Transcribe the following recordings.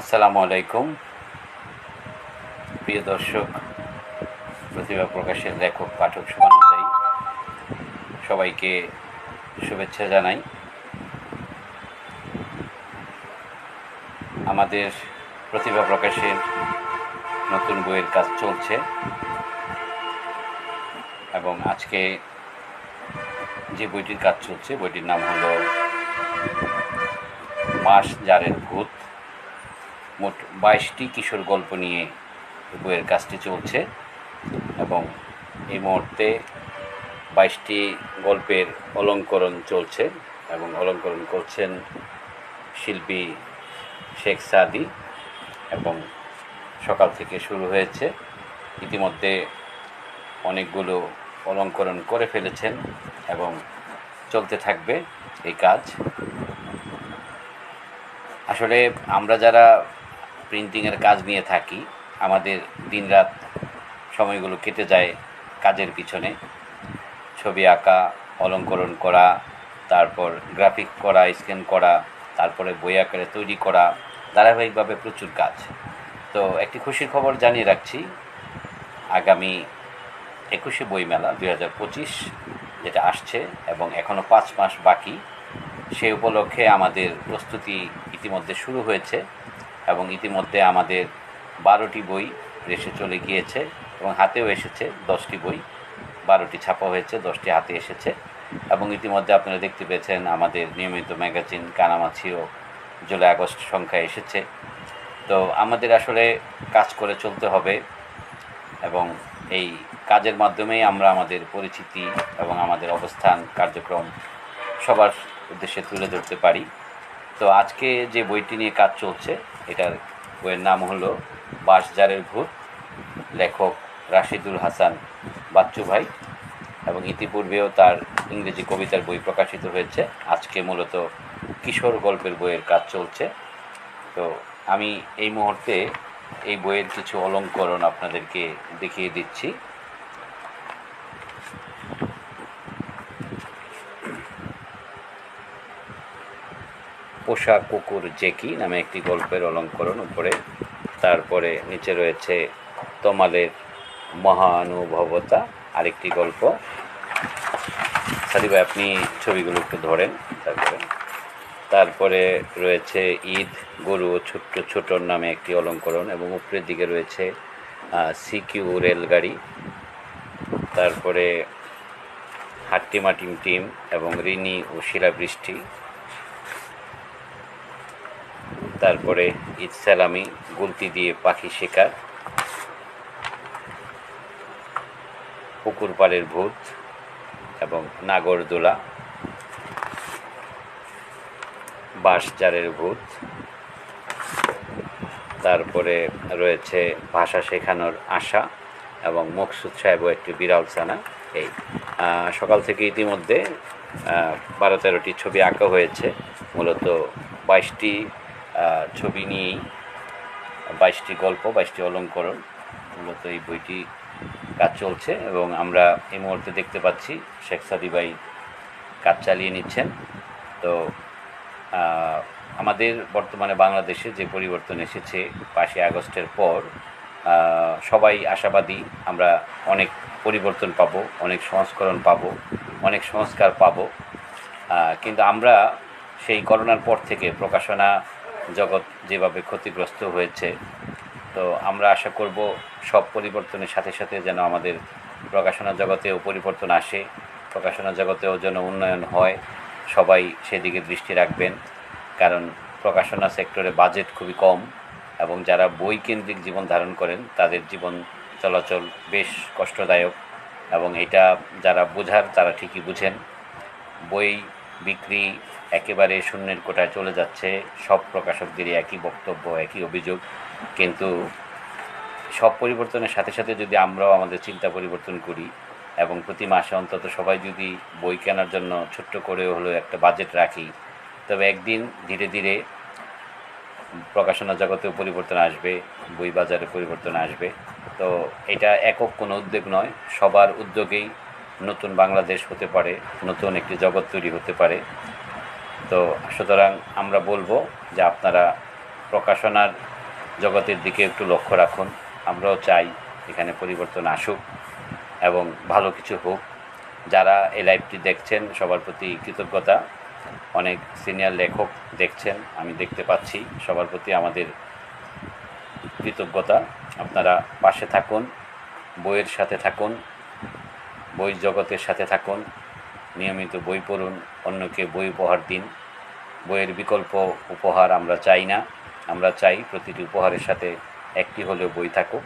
আসসালামু আলাইকুম। প্রিয় দর্শক, প্রতিভা প্রকাশের লেখক, পাঠক শুভানুযায়ী সবাইকে শুভেচ্ছা জানাই। আমাদের প্রতিভা প্রকাশের নতুন বইয়ের কাজ চলছে এবং আজকে যে বইটির কাজ চলছে, বইটির নাম হলো মাস জারের ভূত। মোট বাইশটি কিশোর গল্প নিয়ে বইয়ের কাজটি চলছে এবং এই মুহূর্তে বাইশটি গল্পের অলঙ্করণ চলছে এবং অলঙ্করণ করছেন শিল্পী শেখ সাদি এবং সকাল থেকে শুরু হয়েছে। ইতিমধ্যে অনেকগুলো অলঙ্করণ করে ফেলেছেন এবং চলতে থাকবে এই কাজ। আসলে আমরা যারা প্রিন্টিংয়ের কাজ নিয়ে থাকি। আমাদের দিনরাত সময়গুলো কেটে যায় কাজের পিছনে। ছবি আঁকা, অলঙ্করণ করা, তারপর গ্রাফিক করা স্ক্যান করা, তারপরে বই আকারে তৈরি করা, ধারাবাহিকভাবে প্রচুর কাজ। তো একটি খুশির খবর জানিয়ে রাখছি, আগামী একুশে বইমেলা দুই হাজার পঁচিশ যেটা আসছে এবং এখনও পাঁচ মাস বাকি, সে উপলক্ষে আমাদের প্রস্তুতি ইতিমধ্যে শুরু হয়েছে। এবং ইতিমধ্যে আমাদের বারোটি বই দেশে চলে গিয়েছে এবং হাতেও এসেছে, দশটি বই। বারোটি ছাপা হয়েছে, দশটি হাতে এসেছে। এবং ইতিমধ্যে আপনারা দেখতে পেয়েছেন আমাদের নিয়মিত ম্যাগাজিন কানামাছিও জুলাই, আগস্ট সংখ্যা এসেছে। তো আমাদের আসলে কাজ করে চলতে হবে এবং এই কাজের মাধ্যমেই আমরা আমাদের পরিচিতি এবং আমাদের অবস্থান, কার্যক্রম সবার উদ্দেশ্যে তুলে ধরতে পারি। তো আজকে যে বইটি নিয়ে কাজ চলছে এটার বইয়ের নাম হলো বাঁশজারের ভূত, লেখক রাশিদুল হাসান বাচ্চু ভাই এবং ইতিপূর্বেও তার ইংরেজি কবিতার বই প্রকাশিত হয়েছে। আজকে মূলত কিশোর গল্পের বইয়ের কাজ চলছে। তো আমি এই মুহূর্তে এই বইয়ের কিছু অলঙ্করণ আপনাদেরকে দেখিয়ে দিচ্ছি। পোষা কুকুর জেকি নামে একটি গল্পের অলঙ্করণ উপরে। তারপরে নিচে রয়েছে তমালের মহানুভবতা, আরেকটি গল্প। সাদিভাই আপনি ছবিগুলো একটু ধরেন, তারপরে। তারপরে রয়েছে ঈদ, গরু ও ছোট্ট ছোটর নামে একটি অলঙ্করণ এবং উপরের দিকে রয়েছে সিকিউ রেলগাড়ি। তারপরে হাট্টিমা টিম টিম এবং রিনি ও শিলাবৃষ্টি। তারপরে ঈদ সালামি, গুলতি দিয়ে পাখি শিকার পুকুর পাড়ের ভূত এবং নাগরদোলা বাঁশজারের ভূত। তারপরে রয়েছে ভাষা শেখানোর আশা এবং মকসুদ সাহেবও একটি বিড়াল ছানা। এই সকাল থেকে ইতিমধ্যে বারো তেরোটি ছবি আঁকা হয়েছে। মূলত বাইশটি ছবি নিয়েই বাইশটি গল্প, বাইশটি অলঙ্করণ, মূলত এই বইটি কাজ চলছে এবং আমরা এই মুহূর্তে দেখতে পাচ্ছি শেখ সাদিবাই কাজ চালিয়ে নিচ্ছেন। তো আমাদের বর্তমানে বাংলাদেশে যে পরিবর্তন এসেছে পাঁচই আগস্টের পর সবাই আশাবাদী আমরা অনেক পরিবর্তন পাবো, অনেক সংস্করণ পাবো, অনেক সংস্কার পাবো। কিন্তু আমরা সেই করোনার পর থেকে প্রকাশনা জগৎ যেভাবে ক্ষতিগ্রস্ত হয়েছে, তো আমরা আশা করব সব পরিবর্তনের সাথে সাথে যেন আমাদের প্রকাশনা জগতেও পরিবর্তন আসে, প্রকাশনা জগতেও যেন উন্নয়ন হয়। সবাই সেদিকে দৃষ্টি রাখবেন, কারণ প্রকাশনা সেক্টরে বাজেট খুবই কম এবং যারা বই কেন্দ্রিক জীবন ধারণ করেন, তাদের জীবন চলাচল বেশ কষ্টদায়ক এবং এটা যারা বোঝার তারা ঠিকই বুঝেন। বই বিক্রি একেবারে শূন্যের কোটায় চলে যাচ্ছে। সব প্রকাশকদেরই একই বক্তব্য, একই অভিযোগ। কিন্তু সব পরিবর্তনের সাথে সাথে যদি আমরাও আমাদের চিন্তা পরিবর্তন করি এবং প্রতি মাসে অন্তত সবাই যদি বই কেনার জন্য ছোট্ট করে হলেও একটা বাজেট রাখি, তবে একদিন ধীরে ধীরে প্রকাশনা জগতেও পরিবর্তন আসবে, বই বাজারে পরিবর্তন আসবে। তো এটা একক কোনো উদ্যোগ নয়, সবার উদ্যোগেই নতুন বাংলাদেশ হতে পারে, নতুন একটি জগৎ তৈরি হতে পারে। তো সুতরাং আমরা বলব যে আপনারা প্রকাশনার জগতের দিকে একটু লক্ষ্য রাখুন। আমরাও চাই এখানে পরিবর্তন আসুক এবং ভালো কিছু হোক। যারা এই লাইভটি দেখছেন, সবার প্রতি কৃতজ্ঞতা। অনেক সিনিয়র লেখক দেখছেন, আমি দেখতে পাচ্ছি। সবার প্রতি আমাদের কৃতজ্ঞতা। আপনারা পাশে থাকুন, বইয়ের সাথে থাকুন, বই জগতের সাথে থাকুন। নিয়মিত বই পড়ুন, অন্যকে বই উপহার দিন। বইয়ের বিকল্প উপহার আমরা চাই না। আমরা চাই প্রতিটি উপহারের সাথে একটি হলেও বই থাকুক।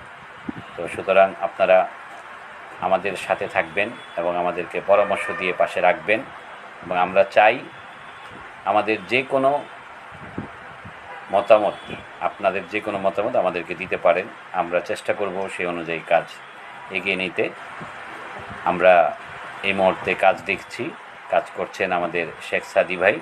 তো সুতরাং আপনারা আমাদের সাথে থাকবেন এবং আমাদেরকে পরামর্শ দিয়ে পাশে রাখবেন। এবং আমরা চাই আমাদের যে কোনো মতামত, আপনাদের যে কোনো মতামত আমাদেরকে দিতে পারেন। আমরা চেষ্টা করব সেই অনুযায়ী কাজ এগিয়ে নিতে। আমরা এই মুহূর্তে কাজ দেখছি কাজ করছেন আমাদের শেখ সাদি ভাই।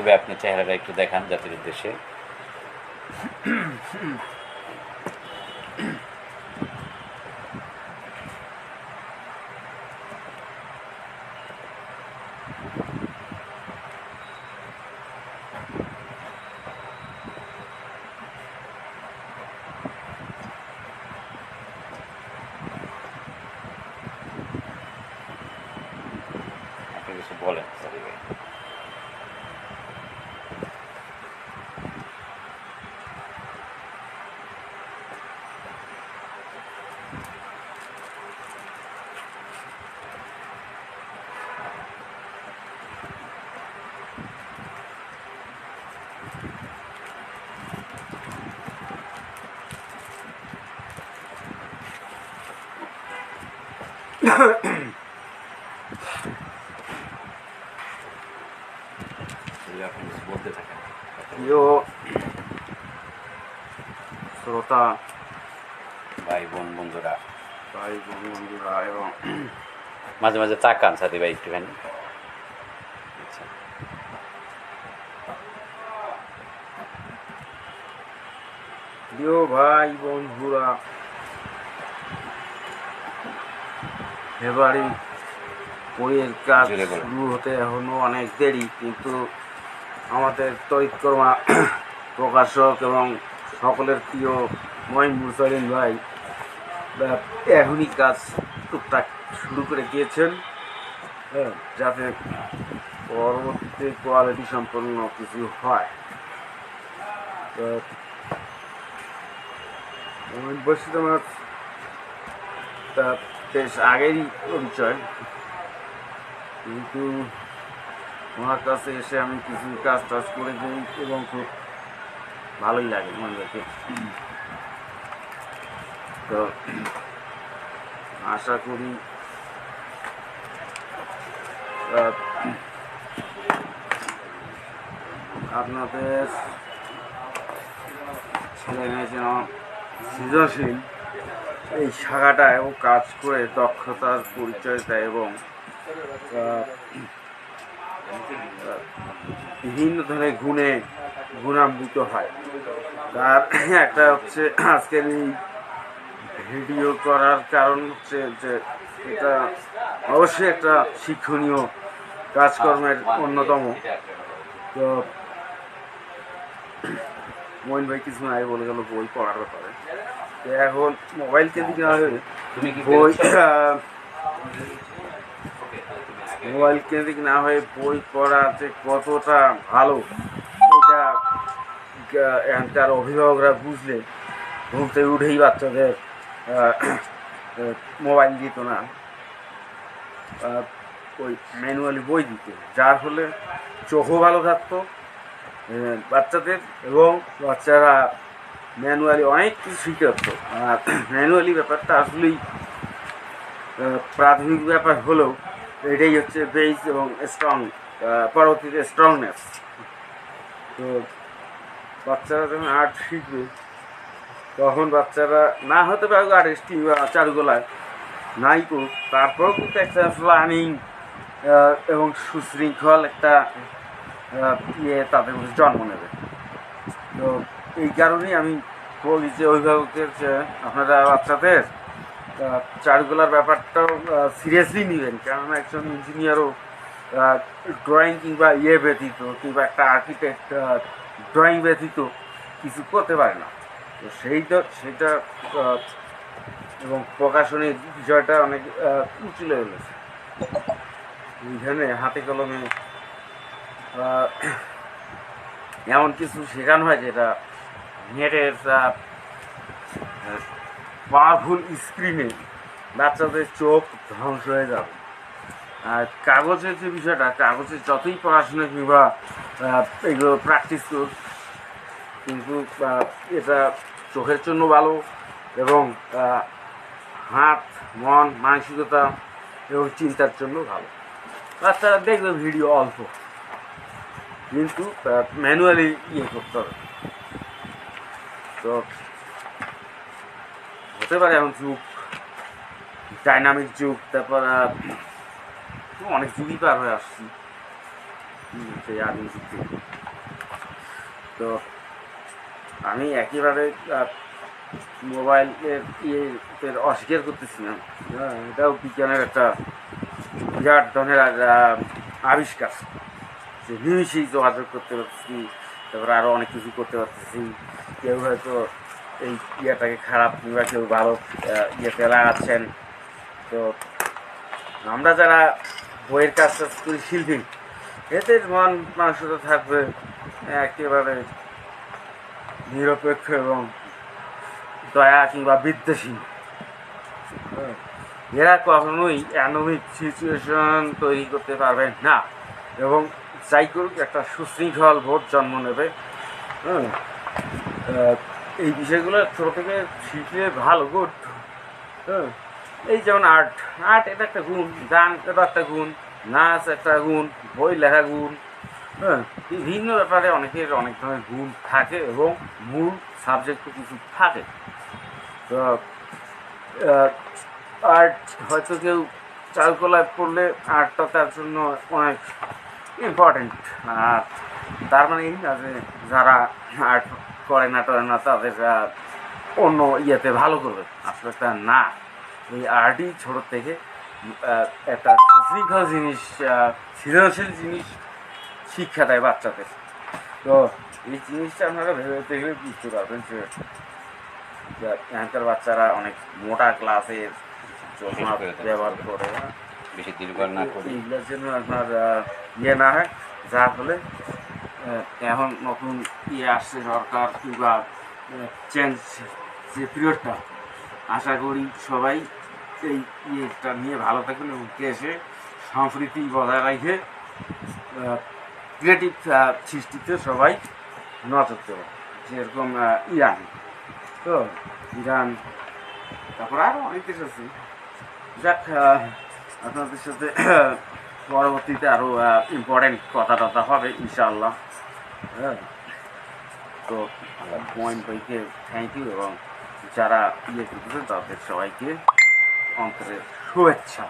ভাই আপনি চেহারাটা একটু দেখান জাতির উদ্দেশ্যে আপনি কিছু বলেন সাদি ভাই সাদি ভাই, আপনি কিছু বলতে থাকেন প্রিয় শ্রোতা ভাই বোন বন্ধুরা ভাই বোন বন্ধুরা এবং মাঝে মাঝে তাকান সাদি ভাই একটুখানি আচ্ছা প্রিয় ভাই বন্ধুরা ফেব্রুয়ারি বইয়ের কাজ। শুরু হতে এখনও অনেক দেরি কিন্তু আমাদের তরিতকর্মা প্রকাশক এবং সকলের প্রিয় মহিন মুরসালিন ভাই এখনই কাজ টুকটাক শুরু করে দিয়েছেন হ্যাঁ, যাতে পরবর্তীতে কোয়ালিটি সম্পন্ন কিছু হয় তো আমার তা বেশ আগেরই পরিচয়। কিন্তু ওনার কাছে এসে আমি কিছু কাজ টাজ করে দিই এবং খুব ভালোই লাগে মনটাকে তো আশা করি আপনাদের ছেলে মেয়ে যেন সৃজনশীল এই শাখাটায়ও কাজ করে দক্ষতার পরিচয় দেয় এবং বিভিন্ন ধরনের গুণে গুণান্বিত হয়। তার একটা হচ্ছে আজকের এই ভিডিও করার কারণ হচ্ছে যে এটা অবশ্যই একটা শিক্ষণীয় কাজকর্মের অন্যতম। তো মোহিন ভাই কিছু আগে বলে গেল বই পড়ার ব্যাপারে। এখন মোবাইল কেন্দ্রিক না হয়ে বই মোবাইল কেন্দ্রিক না হয়ে বই পড়া যে কতটা ভালো এটা এখানকার অভিভাবকরা বুঝলে ঘুম থেকে উঠেই বাচ্চাদের মোবাইল দিত না। ওই ম্যানুয়ালি বই দিত যার ফলে চোখও ভালো থাকতো বাচ্চাদের এবং বাচ্চারা ম্যানুয়ালি অনেক কিছু শিখে হতো আর ম্যানুয়ালি ব্যাপারটা আসলেই প্রাথমিক ব্যাপার হলেও এটাই হচ্ছে বেস এবং স্ট্রং পরবর্তীতে স্ট্রংনেস তো বাচ্চারা যখন আর্ট শিখবে, তখন বাচ্চারা না হতে পারে আর্টিস্ট কিংবা চারুকলায়, নাই করুক তারপরেও কিন্তু একটা প্ল্যানিং এবং সুশৃঙ্খল একটা ইয়ে তাদের মধ্যে জন্ম নেবে। তো এই কারণেই আমি বলি যে অভিভাবকদের, যে আপনারা বাচ্চাদের চারুকলার ব্যাপারটাও সিরিয়াসলি নেবেন। কেননা একজন ইঞ্জিনিয়ারও ড্রয়িং কিংবা ইয়ে ব্যতীত, কিংবা একটা আর্কিটেক্ট ড্রয়িং ব্যতীত কিছু করতে পারে না। তো সেইটা সেটা এবং প্রকাশনের বিষয়টা অনেক উঁচু লেগেছে এইখানে হাতে কলমে এমন কিছু শেখানো হয় যেটা নেটের পাওয়ারফুল স্ক্রিনে বাচ্চাদের চোখ ধ্বংস হয়ে যাবে। আর কাগজের যে বিষয়টা, কাগজে যতই পড়াশোনা কিংবা এগুলো প্র্যাকটিস করুক, কিন্তু এটা চোখের জন্য ভালো এবং হাত, মন, মানসিকতা এবং চিন্তার জন্য ভালো। বাচ্চারা দেখবে ভিডিও অল্প, কিন্তু ম্যানুয়ালি ইয়ে করতে হবে। তো হতে পারে এখন যুগ ডাইনামিক যুগ তারপর অনেক যুগই পার হয়ে আসছি সেই আদিম যুগ থেকে। তো আমি একেবারে আহ, মোবাইলের ইয়ে অস্বীকার করতেছি না। হ্যাঁ, এটাও বিজ্ঞানের একটা বিরাট ধরনের আবিষ্কার। যে নিমিশেই যোগাযোগ করতে পারতেছি তারপরে আরও অনেক কিছু করতে পারতেছি। কেউ হয়তো এই ইয়েটাকে খারাপ কিংবা কেউ ভালো ইয়েতে লাগাচ্ছেন। তো আমরা যারা বইয়ের কাজ টাজ করি শিল্পী এদের মন মানসিকতা থাকবে একেবারে নিরপেক্ষ এবং দয়া কিংবা বিদ্বেষী। হ্যাঁ, এরা কখনোই অ্যানোমিক সিচুয়েশন তৈরি করতে পারবে না এবং যাই করুক একটা সুশৃঙ্খল ভোট জন্ম নেবে। হ্যাঁ আহ, এই বিষয়গুলো ছোটো থেকে শিখলে ভালো গুড হ্যাঁ এই যেমন আর্ট আর্ট এটা একটা গুণ, গান এটা একটা গুণ, নাচ একটা গুণ, বই লেখা গুণ হ্যাঁ বিভিন্ন ব্যাপারে অনেকের অনেক ধরনের গুণ থাকে এবং মূল সাবজেক্টও কিছু থাকে। তো আর্ট হয়তো কেউ চারুকলায় পড়লে আর্টটা তার জন্য অনেক ইম্পর্টেন্ট আর তার মানে এই যারা আর্ট করে না টরে না তাদের অন্য ইয়েতে ভালো করবে। আসলে তা না। এই আর্টই ছোট থেকে একটা সুশৃঙ্খল জিনিস সৃজনশীল জিনিস শিক্ষা দেয় বাচ্চাদের। তো এই জিনিসটা আপনারা ভেবে দেখলে বুঝতে পারবেন যে যে এখানকার বাচ্চারা অনেক মোটা ক্লাসের চশমা ব্যবহার করে। বেশি দীর্ঘ না করে। এগুলোর জন্য আপনার ইয়ে না হয়। যার ফলে এখন নতুন ইয়ে আসছে সরকার কিংবা চেঞ্জ যে পিরিয়ডটা আশা করি সবাই এই ইয়েটা নিয়ে ভালো থাকবেন এবং দেশে সম্প্রীতি বজায় রেখে ক্রিয়েটিভ সৃষ্টিতে সবাই নজর দেবে যেরকম ইরান। তো, ইরান, তারপর আরও অনেক দেশ আছে। যাক আপনাদের সাথে পরবর্তীতে আরও ইম্পর্টেন্ট কথা টথা হবে, ইনশাআল্লাহ। হ্যাঁ। তো পয়েন্ট বইকে থ্যাংক ইউ এবং যারা ইয়ে করতেছে তাদের সবাইকে অন্তরের শুভেচ্ছা।